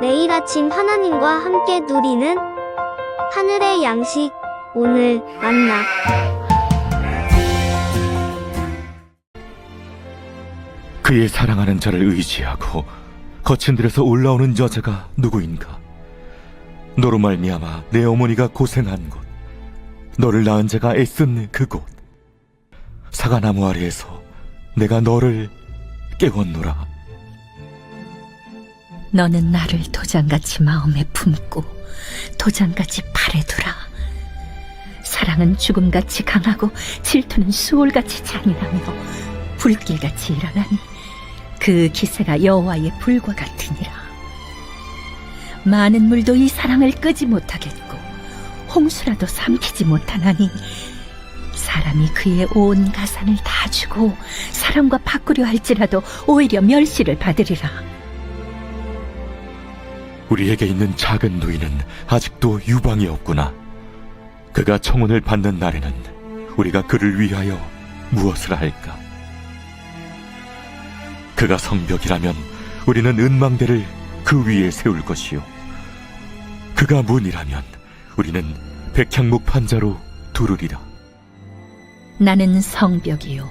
매일 아침 하나님과 함께 누리는 하늘의 양식 오늘 만나 그의 사랑하는 자를 의지하고 거친 들에서 올라오는 여자가 누구인가? 너로 말미암아 내 어머니가 고생한 곳, 너를 낳은 자가 애쓴 그곳, 사과나무 아래에서 내가 너를 깨웠노라. 너는 나를 도장같이 마음에 품고 도장같이 팔에 두라. 사랑은 죽음같이 강하고 질투는 수월같이 잔인하며 불길같이 일어나니 그 기세가 여호와의 불과 같으니라. 많은 물도 이 사랑을 끄지 못하겠고 홍수라도 삼키지 못하나니 사람이 그의 온 가산을 다 주고 사람과 바꾸려 할지라도 오히려 멸시를 받으리라. 우리에게 있는 작은 누이는 아직도 유방이 없구나. 그가 청혼을 받는 날에는 우리가 그를 위하여 무엇을 할까? 그가 성벽이라면 우리는 은망대를 그 위에 세울 것이요. 그가 문이라면 우리는 백향목 판자로 두르리라. 나는 성벽이요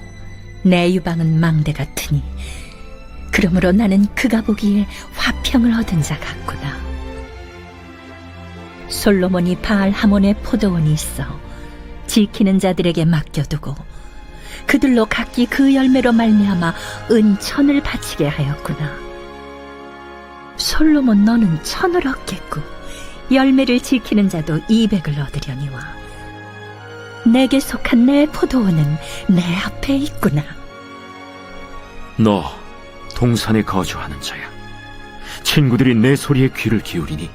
내 유방은 망대 같으니 그러므로 나는 그가 보기에 화 평을 얻은 자 같구나 솔로몬이 바알 하몬의 포도원이 있어 지키는 자들에게 맡겨두고 그들로 각기 그 열매로 말미암아 은천을 바치게 하였구나 솔로몬 너는 천을 얻겠고 열매를 지키는 자도 이백을 얻으려니와 내게 속한 내 포도원은 내 앞에 있구나. 너 동산에 거주하는 자야. 친구들이 내 소리에 귀를 기울이니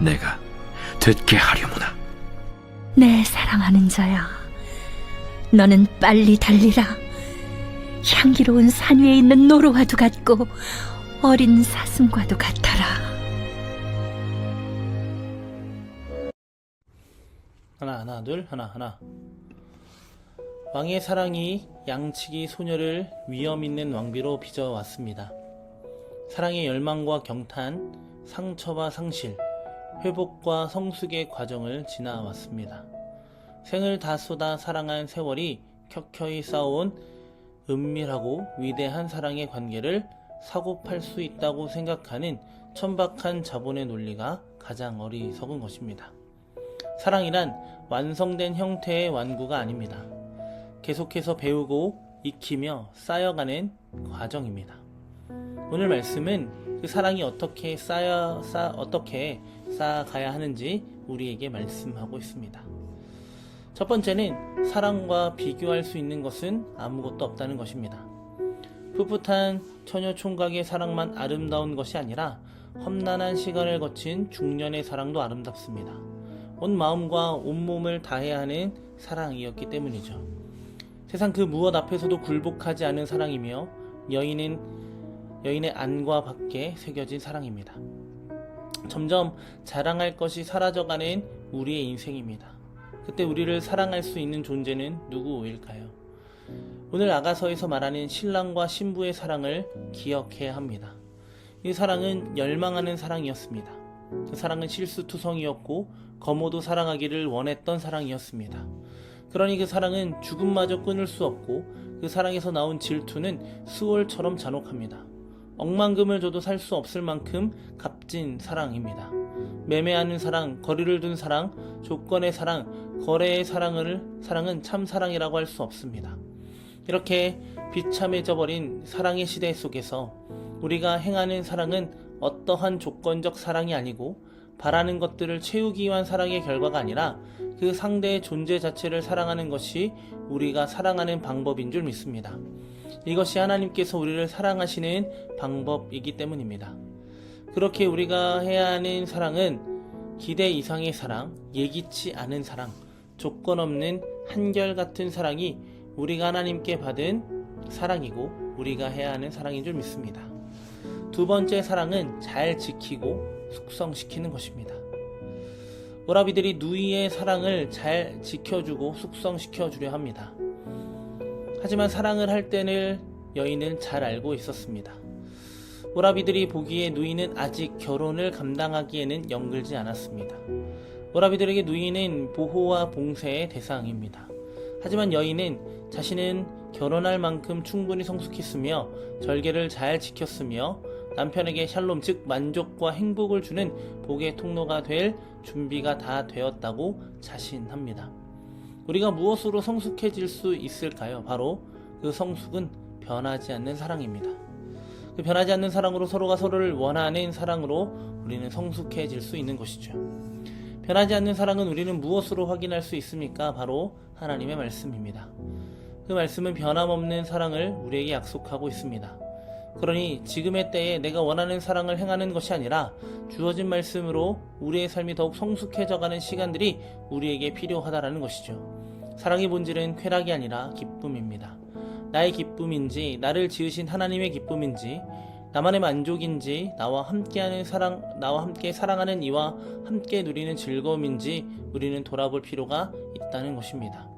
내가 듣게 하려무나. 내 사랑하는 자야. 너는 빨리 달리라. 향기로운 산 위에 있는 노루와도 같고 어린 사슴과도 같아라. 하나 하나 둘 하나 하나 왕의 사랑이 양치기 소녀를 위험 있는 왕비로 빚어왔습니다. 사랑의 열망과 경탄, 상처와 상실, 회복과 성숙의 과정을 지나왔습니다. 생을 다 쏟아 사랑한 세월이 켜켜이 쌓아온 은밀하고 위대한 사랑의 관계를 사고팔 수 있다고 생각하는 천박한 자본의 논리가 가장 어리석은 것입니다. 사랑이란 완성된 형태의 완구가 아닙니다. 계속해서 배우고 익히며 쌓여가는 과정입니다. 오늘 말씀은 그 사랑이 어떻게 쌓여 쌓 어떻게 쌓아가야 하는지 우리에게 말씀하고 있습니다. 첫 번째는 사랑과 비교할 수 있는 것은 아무것도 없다는 것입니다. 풋풋한 처녀 총각의 사랑만 아름다운 것이 아니라 험난한 시간을 거친 중년의 사랑도 아름답습니다. 온 마음과 온 몸을 다해야 하는 사랑이었기 때문이죠. 세상 그 무엇 앞에서도 굴복하지 않은 사랑이며 여인은 여인의 안과 밖에 새겨진 사랑입니다. 점점 자랑할 것이 사라져가는 우리의 인생입니다. 그때 우리를 사랑할 수 있는 존재는 누구일까요? 오늘 아가서에서 말하는 신랑과 신부의 사랑을 기억해야 합니다. 이 사랑은 열망하는 사랑이었습니다. 그 사랑은 실수투성이었고 거모도 사랑하기를 원했던 사랑이었습니다. 그러니 그 사랑은 죽음마저 끊을 수 없고 그 사랑에서 나온 질투는 수월처럼 잔혹합니다. 억만금을 줘도 살 수 없을 만큼 값진 사랑입니다. 매매하는 사랑, 거리를 둔 사랑, 조건의 사랑, 거래의 사랑을 사랑은 참 사랑이라고 할 수 없습니다. 이렇게 비참해져 버린 사랑의 시대 속에서 우리가 행하는 사랑은 어떠한 조건적 사랑이 아니고 바라는 것들을 채우기 위한 사랑의 결과가 아니라 그 상대의 존재 자체를 사랑하는 것이 우리가 사랑하는 방법인 줄 믿습니다. 이것이 하나님께서 우리를 사랑하시는 방법이기 때문입니다. 그렇게 우리가 해야 하는 사랑은 기대 이상의 사랑, 예기치 않은 사랑, 조건 없는 한결같은 사랑이 우리가 하나님께 받은 사랑이고 우리가 해야 하는 사랑인 줄 믿습니다. 두 번째 사랑은 잘 지키고 숙성시키는 것입니다. 오라비들이 누이의 사랑을 잘 지켜주고 숙성시켜 주려 합니다. 하지만 사랑을 할 때는 여인은 잘 알고 있었습니다. 오라비들이 보기에 누이는 아직 결혼을 감당하기에는 영글지 않았습니다. 오라비들에게 누이는 보호와 봉쇄의 대상입니다. 하지만 여인은 자신은 결혼할 만큼 충분히 성숙했으며 절개를 잘 지켰으며 남편에게 샬롬 즉 만족과 행복을 주는 복의 통로가 될 준비가 다 되었다고 자신합니다. 우리가 무엇으로 성숙해질 수 있을까요? 바로 그 성숙은 변하지 않는 사랑입니다. 그 변하지 않는 사랑으로 서로가 서로를 원하는 사랑으로 우리는 성숙해질 수 있는 것이죠. 변하지 않는 사랑은 우리는 무엇으로 확인할 수 있습니까? 바로 하나님의 말씀입니다. 그 말씀은 변함없는 사랑을 우리에게 약속하고 있습니다. 그러니 지금의 때에 내가 원하는 사랑을 행하는 것이 아니라 주어진 말씀으로 우리의 삶이 더욱 성숙해져가는 시간들이 우리에게 필요하다라는 것이죠. 사랑의 본질은 쾌락이 아니라 기쁨입니다. 나의 기쁨인지, 나를 지으신 하나님의 기쁨인지, 나만의 만족인지, 나와 함께하는 사랑, 나와 함께 사랑하는 이와 함께 누리는 즐거움인지 우리는 돌아볼 필요가 있다는 것입니다.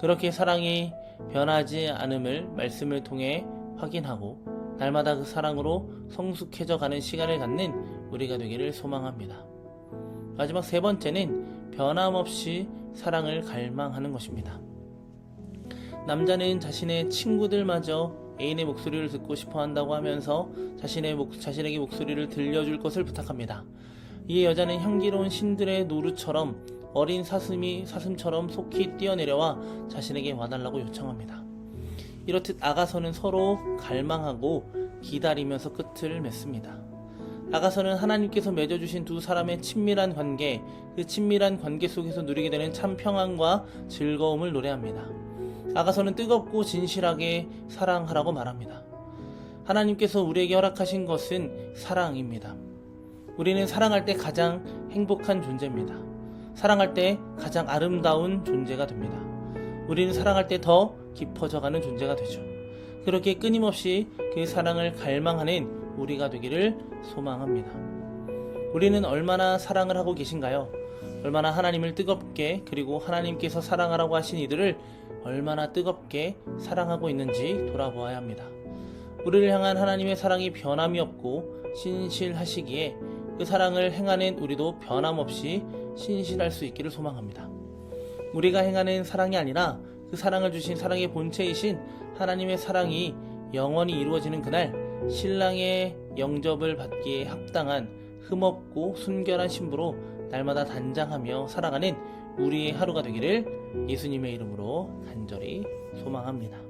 그렇게 사랑이 변하지 않음을 말씀을 통해 확인하고 날마다 그 사랑으로 성숙해져 가는 시간을 갖는 우리가 되기를 소망합니다. 마지막 세 번째는 변함없이 사랑을 갈망하는 것입니다. 남자는 자신의 친구들마저 애인의 목소리를 듣고 싶어 한다고 하면서 자신의 목, 자신에게 목소리를 들려줄 것을 부탁합니다. 이에 여자는 향기로운 신들의 노루처럼 어린 사슴이 사슴처럼 속히 뛰어내려와 자신에게 와달라고 요청합니다. 이렇듯 아가서는 서로 갈망하고 기다리면서 끝을 맺습니다. 아가서는 하나님께서 맺어주신 두 사람의 친밀한 관계, 그 친밀한 관계 속에서 누리게 되는 참 평안과 즐거움을 노래합니다. 아가서는 뜨겁고 진실하게 사랑하라고 말합니다. 하나님께서 우리에게 허락하신 것은 사랑입니다. 우리는 사랑할 때 가장 행복한 존재입니다. 사랑할 때 가장 아름다운 존재가 됩니다. 우리는 사랑할 때 더 깊어져가는 존재가 되죠. 그렇게 끊임없이 그 사랑을 갈망하는 우리가 되기를 소망합니다. 우리는 얼마나 사랑을 하고 계신가요? 얼마나 하나님을 뜨겁게 그리고 하나님께서 사랑하라고 하신 이들을 얼마나 뜨겁게 사랑하고 있는지 돌아보아야 합니다. 우리를 향한 하나님의 사랑이 변함이 없고 신실하시기에 그 사랑을 행하는 우리도 변함없이 신실할 수 있기를 소망합니다. 우리가 행하는 사랑이 아니라 그 사랑을 주신 사랑의 본체이신 하나님의 사랑이 영원히 이루어지는 그날 신랑의 영접을 받기에 합당한 흠없고 순결한 신부로 날마다 단장하며 살아가는 우리의 하루가 되기를 예수님의 이름으로 간절히 소망합니다.